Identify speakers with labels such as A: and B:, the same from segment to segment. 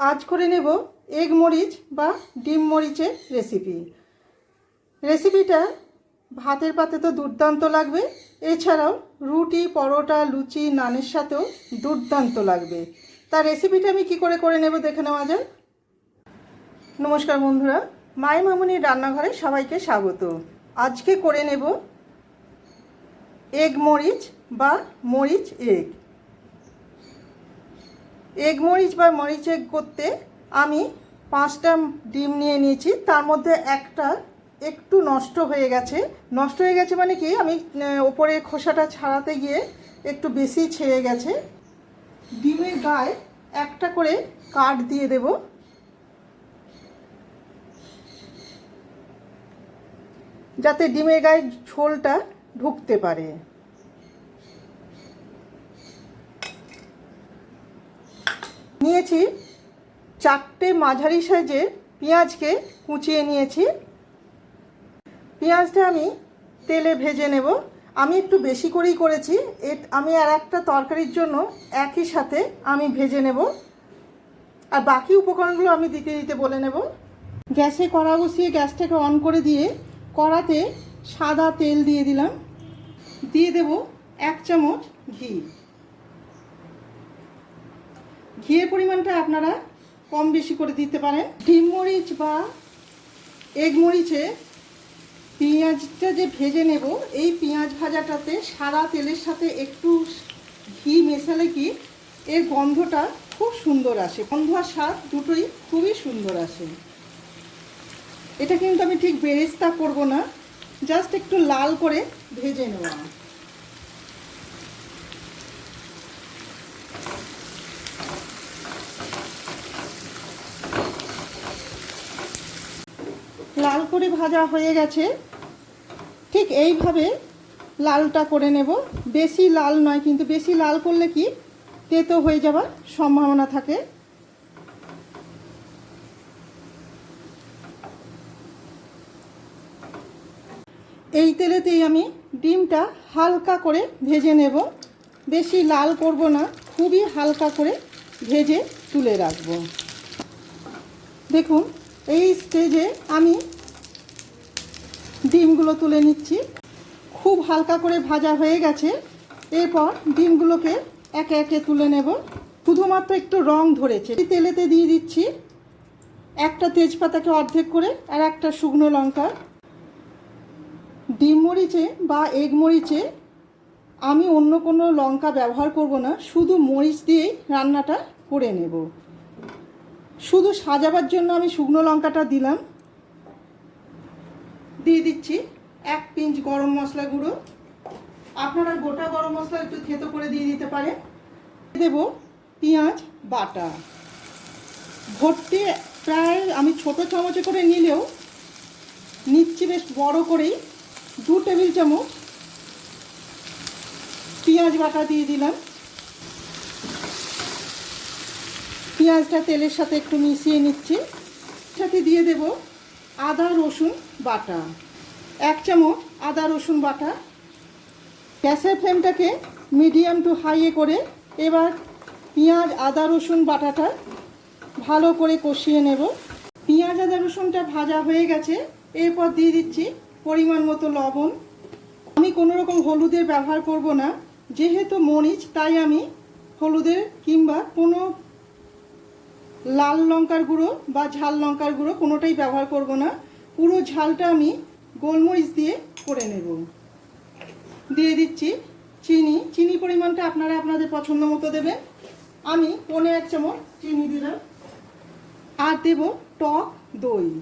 A: আজ করে নেব এগ মরিচ বা ডিম মরিচের রেসিপি রেসিপিটা ভাতের পাতে তো দুর্দান্ত লাগবে, এছাড়াও রুটি, পরোটা, লুচি, নানের সাথেও দুর্দান্ত লাগবে। তার রেসিপিটা আমি কি করে করে নেব দেখে নেওয়া যাক। নমস্কার বন্ধুরা, মাই মামুনির রান্নাঘরে সবাইকে স্বাগত। আজকে করে নেব এগ মরিচ বা মরিচ এগ। এগ মরিচ বা মরিচ এগ করতে আমি পাঁচটা ডিম নিয়ে নিয়েছি। তার মধ্যে একটা একটু নষ্ট হয়ে গেছে। নষ্ট হয়ে গেছে মানে কি? আমি ওপরে খোসাটা ছাড়াতে গিয়ে একটু বেশি ছেড়ে গেছে। ডিমের গায়ে একটা করে কাঠ দিয়ে দেব। যাতে ডিমের গায়ে ঝোলটা ঢুকতে পারে। নিয়েছি, চারটে মাঝারি সাইজের পেঁয়াজকে কুচিয়ে নিয়েছি। পেঁয়াজটা আমি তেলে ভেজে নেব। আমি একটু বেশি করেই করেছি। আমি আর একটা তরকারির জন্য একই সাথে আমি ভেজে নেব। আর বাকি উপকরণগুলো আমি দিতে দিতে বলে নেব। গ্যাসে কড়া বসিয়ে গ্যাসটাকে অন করে দিয়ে কড়াতে সাদা তেল দিয়ে দিলাম। দিয়ে দেব এক চামচ ঘি। ঘিয়ের পরিমাণটা আপনারা কম বেশি করে দিতে পারেন। ডিম মরিচ বা এগ মরিচে পেঁয়াজটা যে ভেজে নেব, এই পেঁয়াজ ভাজাটাতে সাদা তেলের সাথে একটু ঘি মেশালে কি এর গন্ধটা খুব সুন্দর আসে। গন্ধ আর স্বাদ দুটোই খুবই সুন্দর আসে। এটা কিন্তু আমি ঠিক বেরেস্তা করব না, জাস্ট একটু লাল করে ভেজে নেওয়া লাল করে ভাজা হয়ে গেছে। ঠিক এইভাবে লালটা করে নেব। বেশি লাল নয়, কিন্তু বেশি লাল করলে কি তেতো হয়ে যাবার সম্ভাবনা থাকে। এই তেলেতেই আমি ডিমটা হালকা করে ভেজে নেব। বেশি লাল করব না, খুবই হালকা করে ভেজে তুলে রাখব। দেখুন, এই স্টেজে আমি ডিমগুলো তুলে নিচ্ছি। খুব হালকা করে ভাজা হয়ে গেছে। এরপর ডিমগুলোকে একে একে তুলে নেব। শুধুমাত্র একটু রং ধরেছে। তেলেতে দিয়ে দিচ্ছি একটা তেজপাতাকে অর্ধেক করে আর একটা শুকনো লঙ্কা। ডিম মরিচে বা এগ মরিচে আমি অন্য কোনো লঙ্কা ব্যবহার করব না। শুধু মরিচ দিয়েই রান্নাটা করে নেব। শুধু সাজাবার জন্য আমি শুকনো লঙ্কাটা দিলাম। দিয়ে দিচ্ছি এক পিঞ্চ গরম মশলা গুঁড়ো। আপনারা গোটা গরম মশলা একটু থেতো করে দিয়ে দিতে পারেন। দেব পেঁয়াজ, বাটা। ভর্তি প্রায় আমি ছোট চামচে করে নিলেও নিচ্ছি বেশ বড় করেই। দু টেবিল চামচ পেঁয়াজ বাটা দিয়ে দিলাম। পেঁয়াজটা তেলের সাথে একটু মিশিয়ে নিচ্ছি। সাথে দিয়ে দেব আদা, রসুন, বাটা। এক চামচ আদা, রসুন, বাটা। গ্যাসের ফ্লেমটাকে মিডিয়াম টু হাইয়ে করে এবার পেঁয়াজ, আদা, রসুন, বাটাটা ভালো করে কষিয়ে নেব। পেঁয়াজ, আদা, রসুনটা ভাজা হয়ে গেছে। এরপর দিয়ে দিচ্ছি পরিমাণ মতো লবণ। আমি কোনো রকম হলুদের ব্যবহার করব না। যেহেতু মরিচ, তাই আমি হলুদের কিংবা কোনো লাল লঙ্কার গুঁড়ো বা ঝাল লঙ্কার গুঁড়ো কোনোটাই ব্যবহার করব না। পুরো ঝালটা আমি গোলমরিচ দিয়ে করে নেব। দিয়ে দিচ্ছি চিনি। চিনি পরিমাণটা আপনারা আপনাদের পছন্দ মতো দেবেন। আমি পনে এক চামচ চিনি দিলাম। আর দেব টক দই।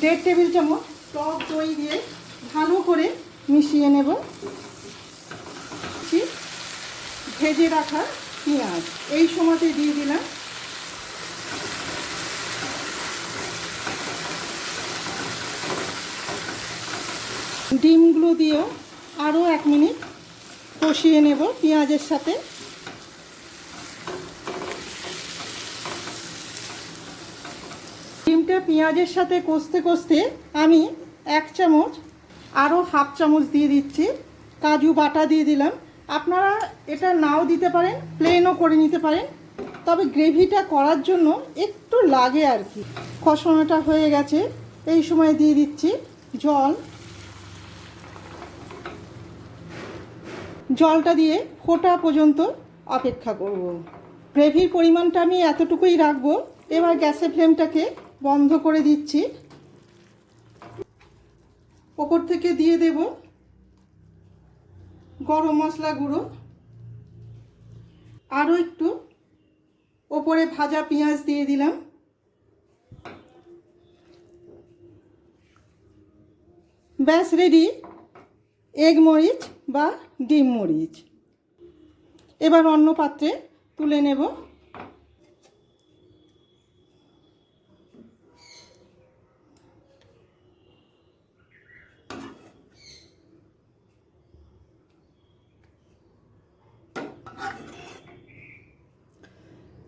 A: দেড় টেবিল চামচ টক দই দিয়ে ভালো করে মিশিয়ে নেব। ভেজে রাখা পেঁয়াজ। এই সময়তে দিয়ে দিলাম। ডিমগুলো দিয়েও আরও এক মিনিট কষিয়ে নেব পেঁয়াজের সাথে। ডিমটা পেঁয়াজের সাথে কষতে কষতে আমি এক চামচ, আরও হাফ চামচ দিয়ে দিচ্ছি। কাজু বাটা দিয়ে দিলাম। আপনারা এটা নাও দিতে পারেন প্লেনও করে নিতে পারেন। তবে গ্রেভিটা করার জন্য একটু লাগে আর কি। কষানোটা হয়ে গেছে, এই সময় দিয়ে দিচ্ছি জল। জলটা দিয়ে ফোটা পর্যন্ত অপেক্ষা করব। গ্রেভির পরিমাণটা আমি এতটুকুই রাখব। এবার গ্যাসের ফ্লেমটাকে বন্ধ করে দিচ্ছি। ওপর থেকে দিয়ে দেব গরম মশলা গুঁড়ো আরও একটু ওপরে ভাজা পেঁয়াজ দিয়ে দিলাম। ব্যাস রেডি এগ মরিচ বা ডিম মরিচ। এবার অন্য পাত্রে তুলে নেব।